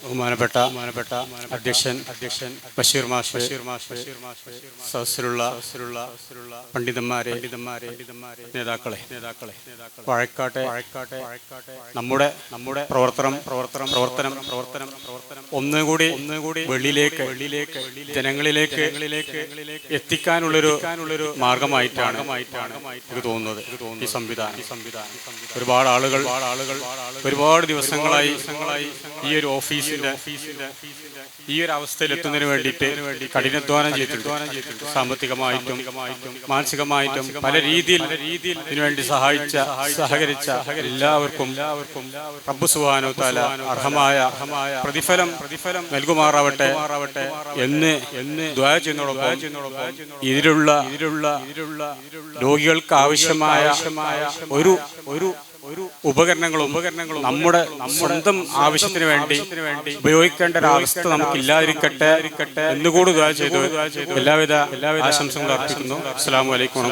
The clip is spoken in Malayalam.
ബഹുമാനപ്പെട്ട ബഹുമാനപ്പെട്ട അധ്യക്ഷൻ അധ്യക്ഷൻ ബഷീർ മാഷ് ബഷീർ മാഷ് ബഷീർ മാഷ് സദസ്സിലുള്ള സദസ്സിലുള്ള പണ്ഡിതന്മാരെ പണ്ഡിതന്മാരെ പണ്ഡിതന്മാരെ നേതാക്കളെ നേതാക്കളെ നേതാക്കളെ വാഴക്കാട്ടെ വാഴക്കാട്ടെ നമ്മുടെ നമ്മുടെ പ്രവർത്തനം പ്രവർത്തനം പ്രവർത്തനം പ്രവർത്തനം പ്രവർത്തനം ഒന്നുകൂടി ഒന്നുകൂടി വെളിയിലേക്ക് വെളിയിലേക്ക് ജനങ്ങളിലേക്ക് ജനങ്ങളിലേക്ക് എത്തിക്കാനുള്ളൊരു എത്തിക്കാനുള്ളൊരു മാർഗമായിട്ടാണ് എനിക്ക് തോന്നുന്നത് ഈ സംവിധാനം. ഈ സംവിധാനം ഒരുപാട് ആളുകൾ ആളുകൾ ഒരുപാട് ദിവസങ്ങളായി ദിവസങ്ങളായി ഈ ഒരു ഓഫീസിന്റെ ഈ ഒരു അവസ്ഥയിൽ എത്തുന്നതിന് വേണ്ടിയിട്ട് കഠിനാധ്വാനം ചെയ്തിട്ടുണ്ട്. സാമ്പത്തികമായിട്ടും മാനസികമായിട്ടും പല രീതിയിൽ ഇതിനുവേണ്ടി സഹായിച്ച സഹകരിച്ച എല്ലാവർക്കും റബ്ബ് സുബാനോ താല അർഹമായ അർഹമായ പ്രതിഫലം പ്രതിഫലം നൽകുമാറാവട്ടെ എന്ന് എന്ന് ദ്വാ ചെയ്യുന്നതോടൊപ്പം ഇതിലുള്ള ഇതിലുള്ള ഇതിലുള്ള രോഗികൾക്ക് ആവശ്യമായ ഒരു ഒരു ഒരു ഉപകരണങ്ങളും ഉപകരണങ്ങളും നമ്മുടെ സ്വന്തം ആവശ്യത്തിന് വേണ്ടി ഉപയോഗിക്കേണ്ട ഒരു അവസ്ഥ നമുക്ക് ഇല്ലാതിരിക്കട്ടെ എന്നുകൂടി ചെയ്തു. എല്ലാവിധ എല്ലാവിധ ആശംസകളും അർപ്പിക്കുന്നു. അസ്സാം വലൈക്കും